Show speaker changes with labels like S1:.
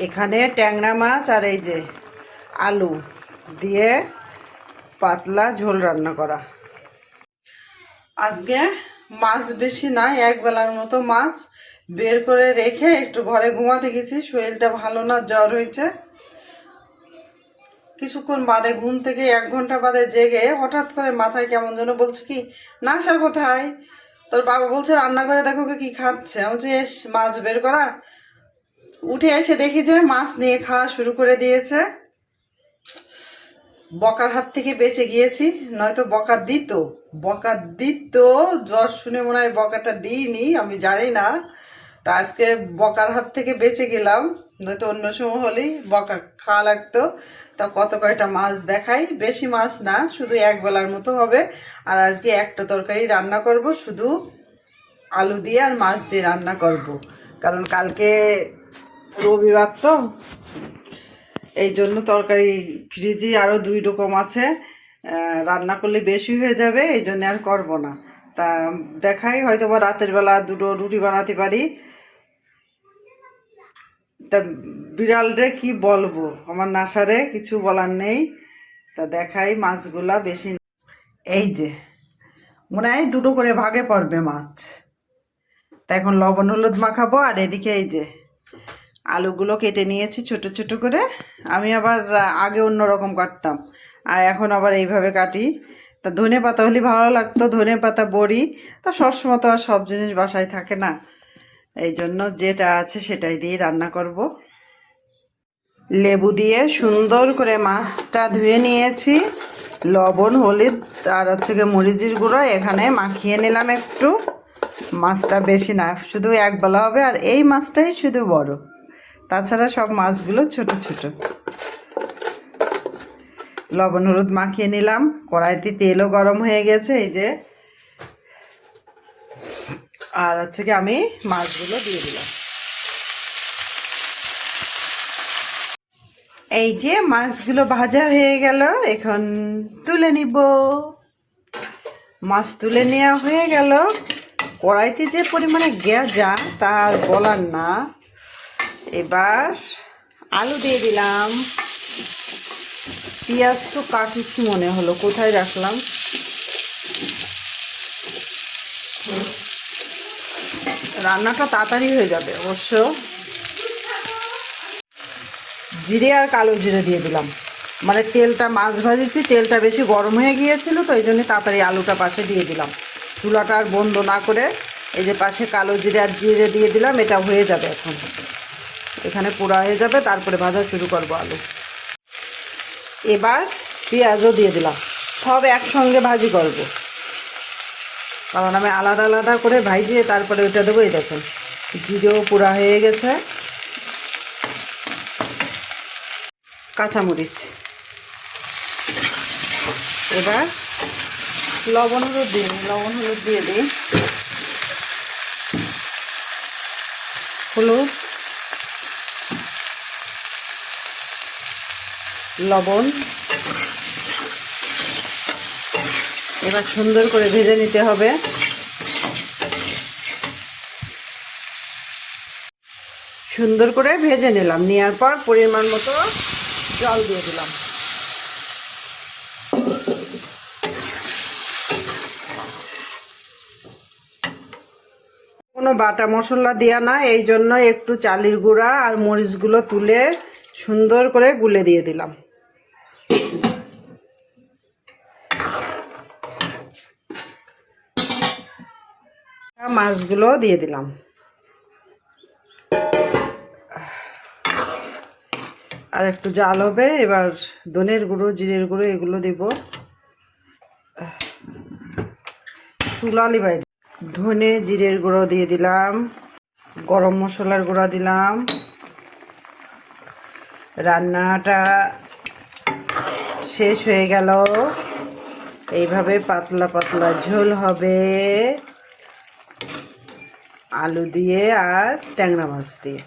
S1: এখানে ট্যাংরা মাছ আর এই যে আলু দিয়ে পাতলা ঝোল রান্না করা। আজকে মাছ বেশি নাই এক বেলার মতো মাছ বের করে রেখে একটু ঘরে ঘুমাতে গেছি শরীরটা ভালো না জ্বর হয়েছে। কিছুক্ষণ বাদে ঘুম থেকে এক ঘণ্টা বাদে জেগে হঠাৎ করে মাথায় কেমন যেন বলছে কি না নাসা কোথায়? তোর বাবা বলছে রান্না করে দেখো কে খাচ্ছে। আমি "এস, মাছ বের করা। উঠে এসে দেখি যে মাছ নিয়ে খাওয়া শুরু করে দিয়েছে। বকার হাত থেকে বেঁচে গিয়েছি, নয়তো বকা দিত। বকা দিত, জ্বর শুনে মনে হয় বকাটা দিইনি, আমি জানি না। তা আজকে বকার হাত থেকে বেঁচে গেলাম, নয়তো অন্য সময় হলেই বকা খাওয়া লাগতো। তা কত কয়টা মাছ দেখাই? বেশি মাছ না, শুধু এক বেলার মতো হবে। আর আজকে একটা তরকারি রান্না করব, শুধু আলু দিয়ে আর মাছ দিয়ে রান্না করব। কারণ কালকে রবিবার তো। এই জন্য তরকারি ফ্রিজে আরও দুই রকম আছে। রান্না করলে বেশি হয়ে যাবে, এই জন্য আর করব না। তা দেখাই হয়তো বা রাতের বেলা দুটো রুটি বানাতে পারি। তা বিড়ালরে কি বলব? আমার নাসারে কিছু বলার নেই। তা দেখাই মাছগুলা বেশি এই যে, মনে হয় দুটো করে ভাগে পড়বে মাছ। তা এখন লবণ হলুদ মাখাবো, আর এদিকে এই যে আলুগুলো কেটে নিয়েছি ছোট ছোট করে। আমি আবার আগে অন্য রকম কাটতাম। আর এখন আবার এইভাবে কাটি। তা ধনে পাতা হলে ভালো লাগতো, ধনে পাতা, বড়ি। তা সবসময় তো আর সব জিনিস বাসায় থাকে না। এই জন্য যেটা আছে সেটাই দিয়ে রান্না করব। লেবু দিয়ে সুন্দর করে মাছটা ধুয়ে নিয়েছি। লবণ, হলুদ আর হচ্ছে গিয়ে মরিচের গুঁড়ো এখানে মাখিয়ে নিলাম একটু। মাছটা বেশি না, শুধু এক বেলা হবে আর এই মাছটাই শুধু বড়। তাছাড়া সব মাছগুলো ছোট ছোট। লবণ, হলুদ মাখিয়ে নিলাম। কড়াইতে তেলও গরম হয়ে গেছে, এই যে। আর হচ্ছে কি আমি মাছগুলো দিয়ে দিলাম। এই যে মাছগুলো ভাজা হয়ে গেল, এখন তুলে নিব। মাছ তুলে নেওয়া হয়ে গেল। কড়াইতে যে পরিমাণে গেজা তার বলার না। এবার আলু দিয়ে দিলাম। পেঁয়াজ তো কাটিছি মনে হলো? কোথায় রাখলাম? রান্নাটা তাড়াতাড়ি হয়ে যাবে অবশ্য। জিরে আর কালো জিরে দিয়ে দিলাম। মানে তেলটা, মাছ ভাজেছি, তেলটা বেশি গরম হয়ে গিয়েছিল, তো এই জন্য তাড়াতাড়ি আলুটা পাশে দিয়ে দিলাম। চুলাটা আর বন্ধ না করে এই যে পাশে কালো জিরে আর জিরে দিয়ে দিলাম, এটা হয়ে যাবে এখন। এখানে পোড়া হয়ে যাবে, তারপরে ভাজা শুরু করব আলু। এবার পেঁয়াজও দিয়ে দিলাম। সব একসঙ্গে ভাজি করব। কারণ আমি আলাদা আলাদা করে ভাজিয়ে তারপরে ওইটা দেবো, এই দেখুন। জিরেও পোড়া হয়ে গেছে। কাঁচামরিচ। এবার লবণ হলুদ দিয়ে দিই, লবণ হলুদ দিয়ে দিই। হলুদ লবণ। এবার সুন্দর করে ভেজে নিতে হবে। সুন্দর করে ভেজে নিলাম। নেওয়ার পর পরিমাণ মতো জল দিয়ে দিলাম। কোনো বাটা মশলা দেওয়া না, এই জন্য একটু চালের গুঁড়া আর মরিচগুলো তুলে সুন্দর করে গুলে দিয়ে দিলাম। মাছগুলো দিয়ে দিলাম। আর একটু জাল হবে, এবার ধনের গুঁড়ো, জিরের গুঁড়ো এগুলো দিব। চুলা লিবাই ধনে, জিরের গুঁড়ো দিয়ে দিলাম, গরম মশলার গুঁড়া দিলাম, রান্নাটা শেষ হয়ে গেল। এইভাবে পাতলা পাতলা ঝোল হবে। আলু দিয়ে আর ট্যাংরা মাছ দিয়ে।